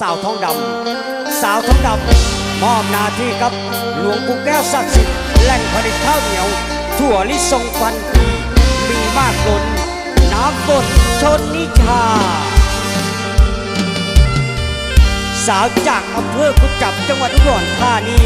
สาวท้องดำสาวท้องดำมอบหน้าที่กับหลวงปู่แก้วศักดิ์สิทธิ์แหล่งผลิตข้าวเหนียว ถั่วลิสงพันปีมีมากล้นน้ำฝนชนนิชา สาวจากอำเภอกุจับจังหวัดอุดรธานี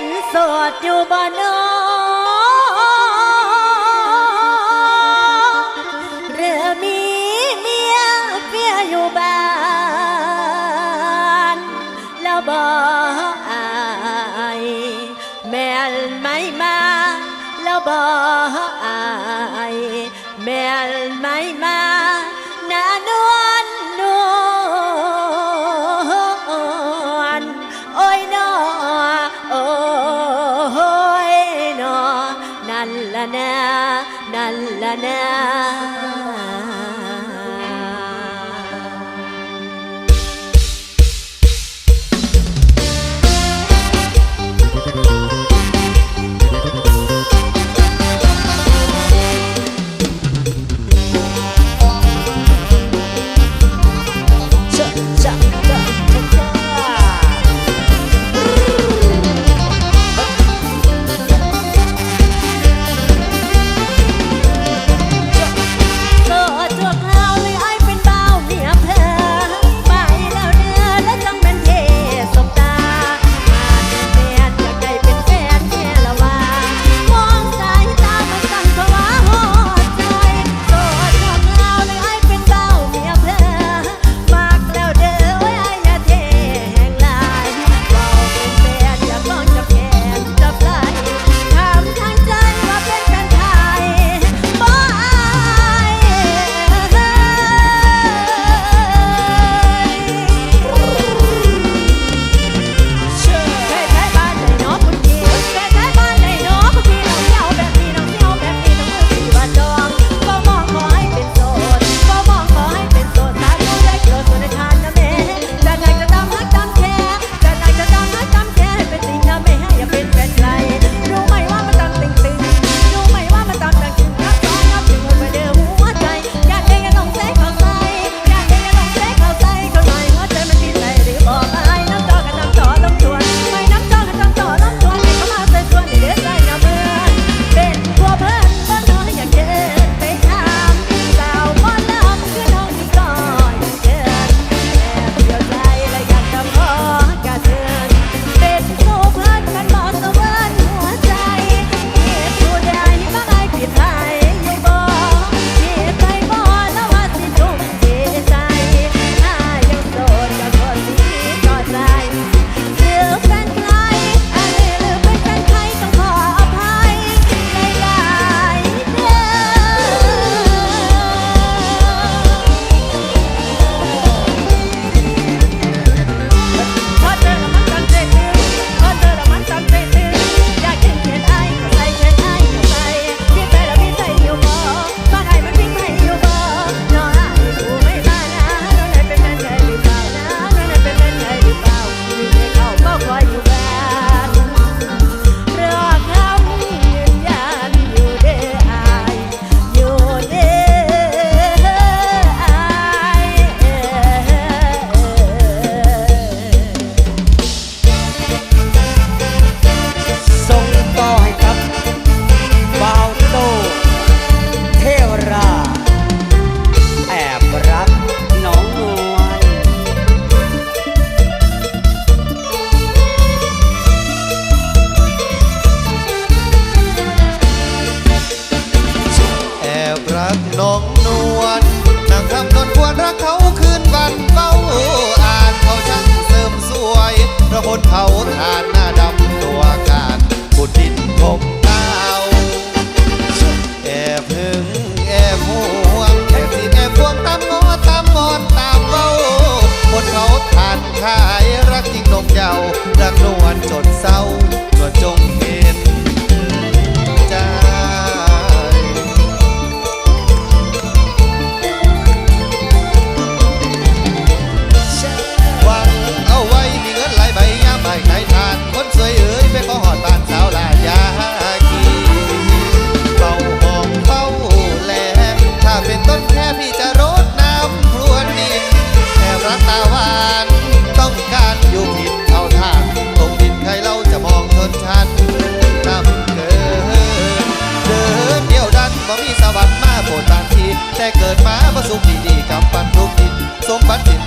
เป็นโสดอยู่บ่นอหรือมีเมียเฟียอยู่บ้าน แล้วบ่อายแม่นไม่มา แล้วบ่อายแม่นไม่ ละนะชะชะ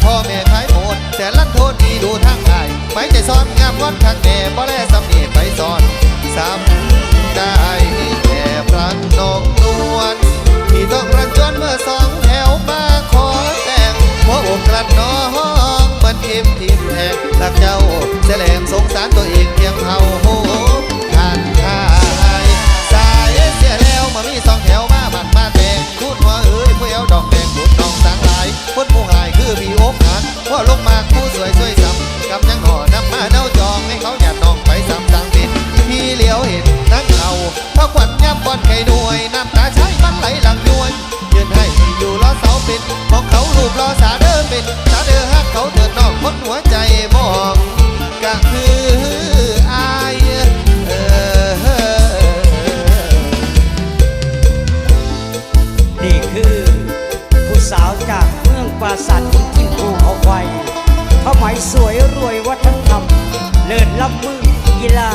พ่อแม่ขายหมดแต่ลันโทษดีดูทางกายไม่ใจซ้อนงามงอนข้างแน่บ่แลสำเนียไปซ้อนซ้ำได้แค่พรันนกนวลที่ต้องรันจวนเมื่อสองแถวมาขอแต่งหัวอกกลัดน้องมันทิมทิมแทงรักเจ้าเสยแหลมสงสารตัวเองเพียงเท่า อกหักว่าลงมากผู้สวยสวยซ้ำกำยังห่อนำมาเน่าจองให้เขาหยาดน้องไปซ้ำสังตินพี่เลี้ยวเห็นนั่งเขาเพราะขวัญย่ำบอลไข่ด้วยน้ำตา สันที่ภูเขาไฟผ้าไหมสวยรวยวัฒนธรรม เลิศล้ำมือกีฬา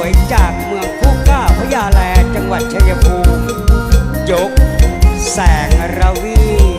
วยจากเมืองผู้กล้าพยาแลจังหวัดชัยภูมิยกแสงระวี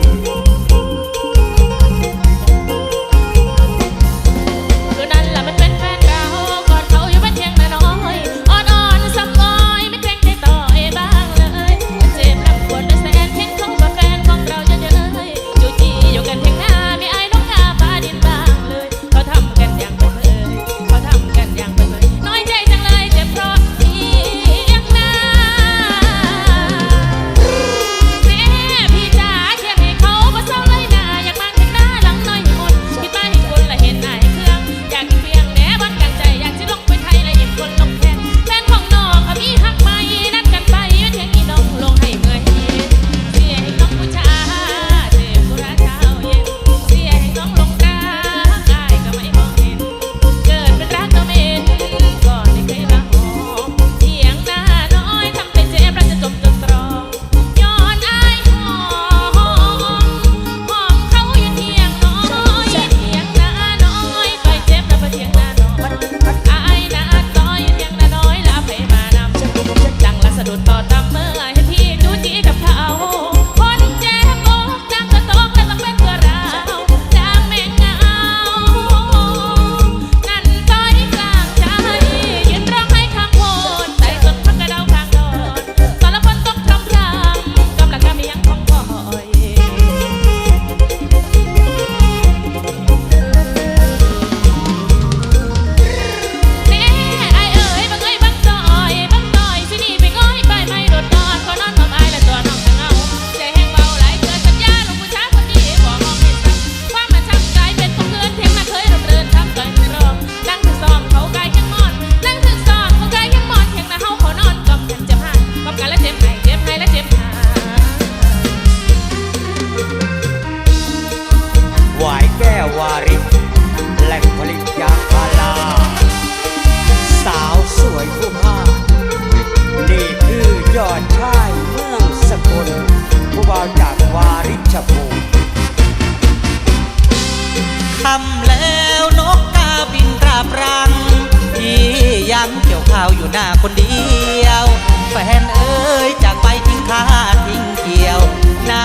ามเกี่ยวข้าวอยู่หน้าคนเดียวแฟนเอ้ยจากไปทิ้งข้าทิ้งเกี่ยว หน้า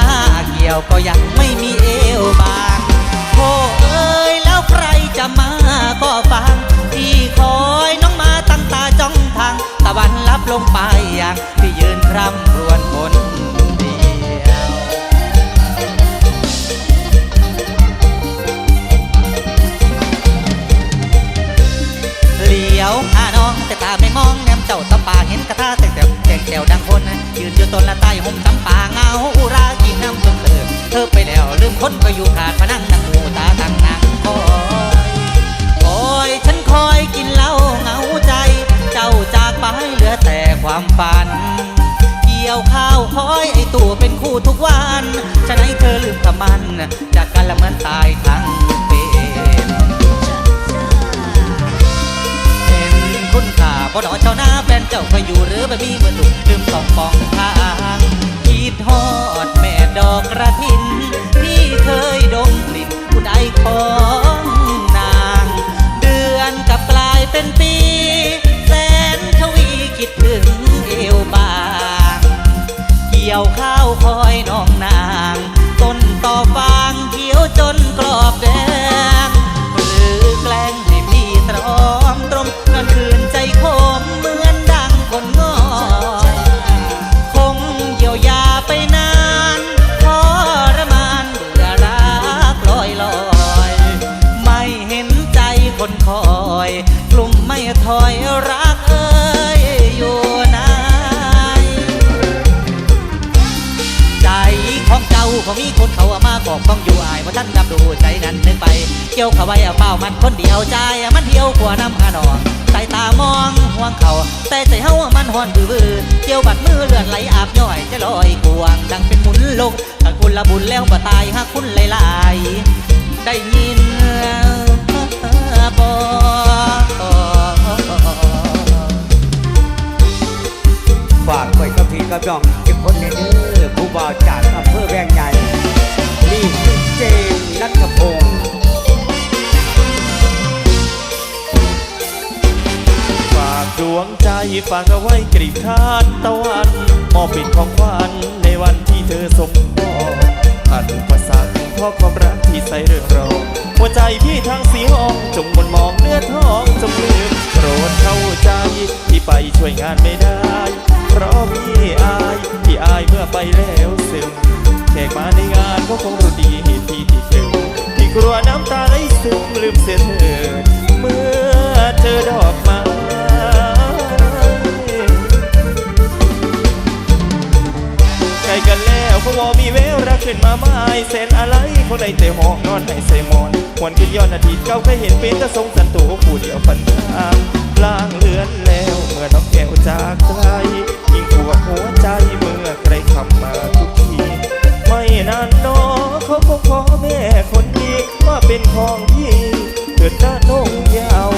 เกี่ยวก็ยังไม่มีเอวบางโธ่เอ้ยแล้วใครจะมาก็ฟังที่คอยน้องมาตั้งตาจ้องทาง ตะวันลับลงไปอย่างที่ยืนคร่ำรวย น้อง แต่ตาไม่มองแนมเจ้าตะปาเห็นกระทาแต่แต่แต่งแถวดังคน ยืนอยู่ต้นละใต้ห่มจำปาเงาอุรากินน้ำจนเติมเธอไปแล้วลืมคนก็อยู่ขาดมานั่งนั่งหูตาตั้งนางคอยคอยฉันคอยกินเหล้าเงาใจ เจ้าจากไปเหลือแต่ความฝัน เกี่ยวข้าวคอยไอตู่เป็นคู่ทุกวันฉะนั้นเธอลืมคำมันจากกันละเหมือนตายทั้ง คุณค่าบ่ดอเจ้าหน้าแฟนเจ้าก็อยู่หรือบ่มีเมื่อถูกลืมสองปองทางคิดฮอดแม่ดอกกระถินที่เคยดมกลิ่นผู้ใดของนาง เดือนกับกลายเป็นปี แสนทวีคิดถึงเอวบาง เกี่ยวข้าวคอยน้องนางต้นต่อฟางเขียวจนกรอบแดงหรือแกล้งให้พี่ตรอมตรม เกี่ยวเขาไว้เอาเป้ามันคนเดียวใจมันเที่ยวกว่าน้ำหาดอกสายตามองห่วงเขา แต่ใจเฮามันหอนบือบือเกี่ยวบัดมือเลือดไหลอาบย่อยจะลอยกวางดังเป็นหมุนลงถ้าคุณละบุญแล้วบ่ตายหากคุณหลายๆได้ยินบ่ฝากไว้กับพี่กับน้องเก็บคนในเด้อผู้บ่าวจากอำเภอแวงใหญ่ วงใจฝากเอาไว้กรีบทานตะวันมอบเป็นของขวัญในวันที่เธอสมปองผ่านอุปสรรคเพราะความรักที่ใส่เรื่องรองหัวใจพี่ทั้งสีห้องจงมนมองเนื้อทองจงลืมโปรดเข้าใจที่ไปช่วยงานไม่ได้ เพราะพี่อายที่อายเมื่อไปแล้วซึมแขกมาในงานก็คงรู้ดีเหตุที่ที่เกิดที่กลัวน้ำตาไหลซึมลืมเสียเถิดเมื่อเจอดอก อไรคนใดแต่หองนอนให้ใส่หมอนหวนขึ้นย้อนอดีตเก่าเคยเห็นเป็นแต่ทรงสันโตผู้เดียวพันทางล่างเลือนแล้วเมื่อน้องแก้วจากไกลยิ่งปวดหัวใจเมื่อใครขับมาทุกที ไม่นานนอเขาก็ขอแม่คนดีว่าเป็นของพี่เกิดหน้าน้งยาว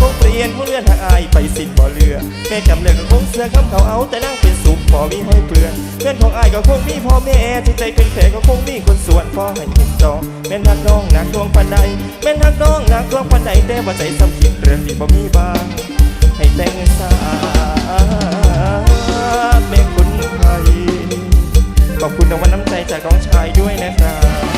คงเปลี่ยนผู้เลื่อนหักอายไปสิ้นบ่เหลือแม่จำเลือกก็คงเสือคำเขาเอาแต่นั่งเป็นสุขบ่มีห้อยเปลือนเพื่อนของอายก็คงมีพ่อแม่ที่ใจเป็นแผลก็คงมีคนส่วนพ่อให้เห็นจอแม่นหักน้องหนักดวงปันใดแม่นหักน้องหนักดวงปันใดแต่ว่าใจสำคิดเรื่องที่บ่มีบางให้แต่งสาแม่คุณไทยขอบคุณรางวัลน้ำใจจากน้องชายด้วยนะ